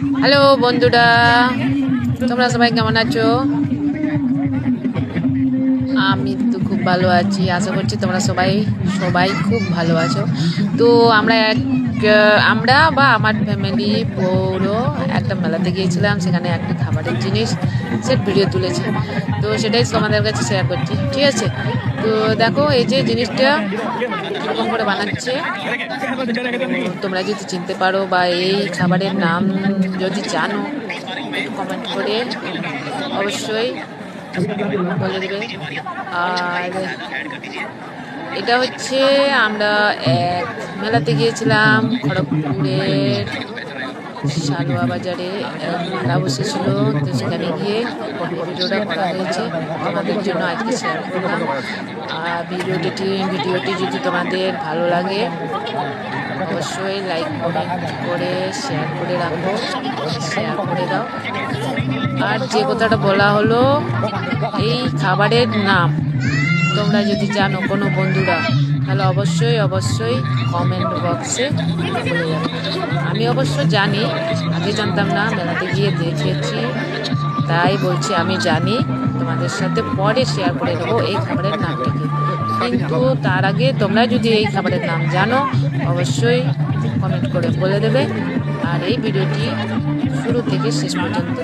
Hello বন্ধুরা, তোমরা সবাই কেমন আছো? আমি তো খুব ভালো আছি, আশা করছি তোমরা সবাই সবাই খুব ভালো আছো। তো আমরা এক আমরা বা আমার ফ্যামিলি পুরো একটা মেলাতে গিয়েছিলাম, সেখানে একটা খাবারের জিনিস সে ভিডিও তুলেছে। তো সেটাই তোমাদের কাছে শেয়ার করছি। ঠিক আছে? তো দেখো, এই যে জিনিসটা এরকম করে বানাচ্ছে। তোমরা যদি চিনতে পারো বা এই খাবারের নাম যদি জানো কমেন্ট করে অবশ্যই বলে দেবে। আর এটা হচ্ছে আমরা এক মেলাতে গিয়েছিলাম, খড়গপুরের সালোয়া বাজারে মেলা বসেছিল। তো সেখানে গিয়ে ভিডিওটা করা হয়েছে। আমাদের জন্য আজকে শেয়ার করলাম। আর ভিডিওটি ভিডিওটি যদি তোমাদের ভালো লাগে, অবশ্যই লাইক কমেন্ট করে শেয়ার করে রাখো শেয়ার করে দাও। আর যে কথাটা বলা হলো, এই খাবারের নাম। তোমরা যদি জানো কোনো বন্ধুরা, তাহলে অবশ্যই অবশ্যই কমেন্ট বক্সে বলে যাবে। আমি অবশ্য জানি, আগে জানতাম না, মেলাতে গিয়ে দেখেছি, তাই বলছি আমি জানি, তোমাদের সাথে পরে শেয়ার করে দেবো এই খাবারের নামটিকে কিন্তু। তার আগে তোমরা যদি এই খাবারের নাম জানো, অবশ্যই কমেন্ট করে বলে দেবে। আর এই ভিডিওটি শুরু থেকে শেষ পর্যন্ত